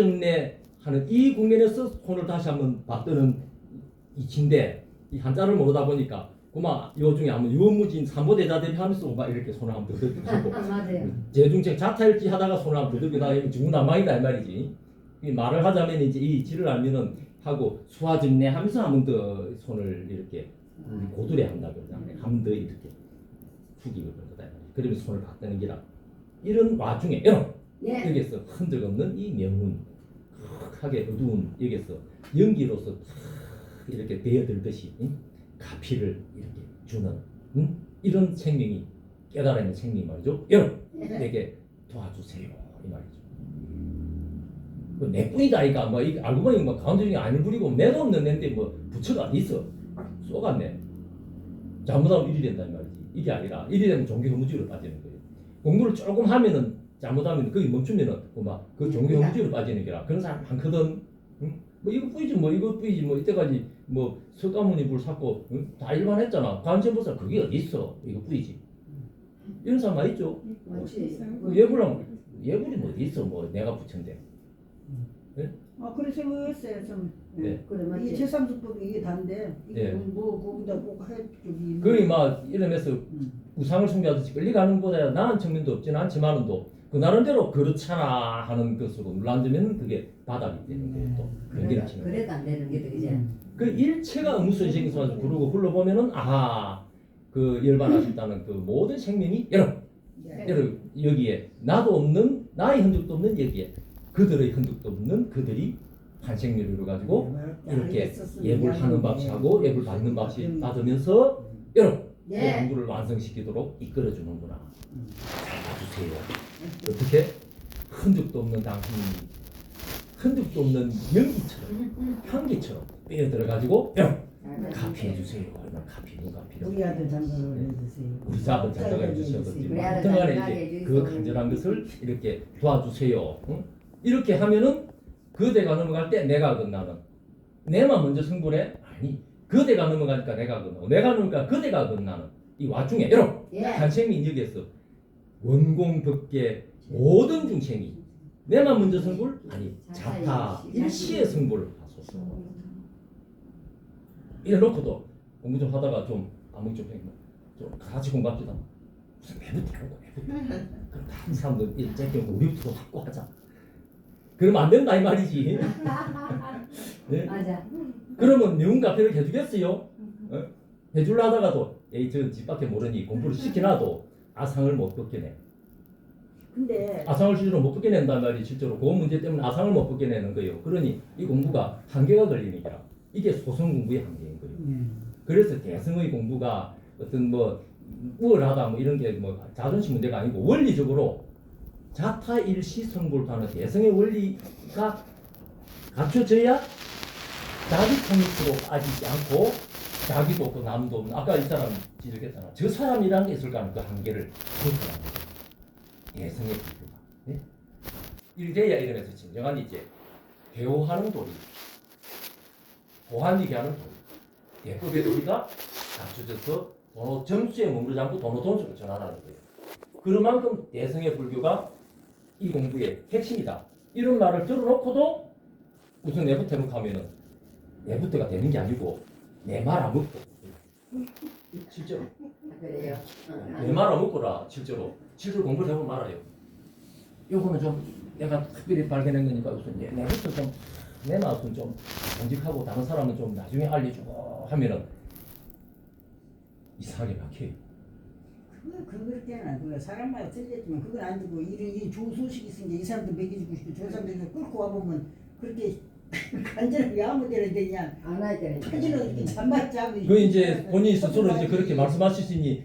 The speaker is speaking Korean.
수화정례 하는 이 국면에서 손을 다시 한번 받드는 이치인데 이 한자를 모르다 보니까 그만 요 중에 한번 유무진 삼보대자 대표하면서 막 이렇게 손을 한번 맞아요. 재중책 자타일지 하다가 손을 한번 두들기다가 이거 중구난방이다 이 말이지 이 말을 하자면 이제 이 지를 알면은 하고 수화정례 하면서 한 번 더 손을 이렇게 우리 고두레 한다 그러잖아요 한번 더 이렇게 숙이고 그런 거다 이 말이지. 그러면 손을 받드는 기라 이런 와중에 여러분 예. 여기서 흔적 없는 이 명운 하게 어두운 여기서 연기로서 탁 이렇게 베어들듯이 응? 가피를 이렇게 주는 응? 이런 생명이 깨달아있는 생명이 말이죠 여러분 예. 내게 도와주세요 이 말이죠 그 내뿐이다 이가 뭐 이거 알고 보니 뭐 가운데 중에 아니 부리고 매도 없는 낸데 뭐 부처가 어디 있어 쏘갔네 잘못하면 일이 된다 이 말이지 이게 아니라 일이 되면 종교 혐오주의로 빠지는 거예요 공부를 조금 하면은 잘못하면 거기 멈추면은 뭐막그 종교 혐오주의로 빠지는 게라 그런 사람 많거든 응? 뭐 이거 뿌이지 뭐 이거 뿌이지 뭐 이때까지 뭐 석가모니 불 샀고 응? 다 일반했잖아 관세음보살 그게 어디 있어 이거 뿌이지 이런 사람 많이 있죠 맞지. 예불랑 예불이 뭐 어디 있어 뭐 내가 부처인데 아 그래서 그랬어요 좀. 네. 그래 이 맞지. 제삼수법이 이게 단데 네. 이게 뭐 거기다 꼭해 저기. 거의 막 이러면서 음. 우상을 숭배하듯이 끌려가는 보다 나은 측면도 없지는 않지만은 또 그 나름대로 그렇잖아 하는 것으로 눌러앉으면 그게 바닥이 되는 거예요 또 그래도, 연기를 치는 거예요 그래도 안 되는 게 그지. 그 일체가 무수의식이 서 부르고 흘러보면은 아하 그 열반하셨다는 그 모든 생명이 여러분 네. 여러분 여기에 나도 없는 나의 흔적도 없는 여기에 그들의 흔적도 없는 그들이 이루 가지고 이렇게 예불 하는 밥시 하고 예불 받는 밥시 받으면서 여러분 이 예. 공부를 완성시키도록 이끌어 주는구나. 잘 봐주세요. 어떻게 흔적도 없는 당신이 흔적도 없는 연기처럼 향기처럼 빼어 들어가지고 카피해 주세요. 이런 카피 누가 필요? 우리 아들 장가를 해주세요. 우리 작은 장가가 해주셨든지 우리 아들 하여튼간에 장가게 이제 해주세요. 그 간절한 것을 이렇게 도와주세요. 응? 이렇게 하면은 그대가 넘어갈 때 내가 건나는 내만 먼저 승부해 아니 그대가 넘어가니까 내가 건나고 내가 넘어가니까 그대가 건나는 이 와중에 여러분 예. 한생민 여기에서 원공법계 모든 중생이 내만 먼저 승부를 아니 자타 일시의 승부를 하소서 이래 놓고도 공부 좀 하다가 좀 암흑 좀 했나 좀 같이 공부합시다 무슨 내부터 하고 내부터 그럼 다른 사람들 일제히 우리부터 갖고 하자 그러면 안 된다 이 말이지 네? 맞아. 그러면 명운 카페를 해주겠어요? 어? 해줄라 하다가도 에이 저집 밖에 모르니 공부를 시키나도 아상을 못 벗겨내. 근데 아상을 실제로 못 벗겨낸단 말이 실제로 그 문제 때문에 아상을 못 벗겨내는 거예요. 그러니 이 공부가 한계가 걸리는 게라. 이게 소성 공부의 한계인 거예요. 음. 그래서 대승의 공부가 어떤 뭐 우월하다 뭐 이런 게 뭐 자존심 문제가 아니고 원리적으로 자타 일시 성불하는 대승의 원리가 갖춰져야 자기 통일으로 빠지지 않고 자기도 없고 남도 없는 아까 이 사람 지적했잖아 저 사람이라는 하는 그 한계를 벗어나는 대승의 공부가 네? 이래야 이러면서 진정한 이제 배우하는 도리 보완이게 하는 도리 대법의 도리가 갖춰져서 도노 점수에 머무르지 않고 도노 돈수로 전환하는 거예요. 그만큼 대성의 불교가 이 공부의 핵심이다. 이런 말을 들어놓고도 우선 내부터 해놓고하면은 내부터가 되는 게 아니고 내 말 안 먹고 실제로 그래요. 내 말 안 먹고라 실제로 실제로 공부를 해보면 알아요. 요거는 좀 내가 특별히 발견한 거니까 우선 내- 내부터 좀 내 맛은 좀 정직하고 다른 사람은 좀 나중에 알려주고 하면은 이상하게 막혀요. 그거 그렇게는 안 돼요. 사람마다 틀렸지만 그건 안 되고 이런 이 좋은 소식이 있으니까 이 사람도 먹여주고 싶고 저 사람도 끌고 와보면 그렇게 간절하게 아무 데나 되냐 안 하잖아요. 터지는 이렇게 잠맞지 않고 그 이제 본인 스스로 이제 그렇게 말씀하시니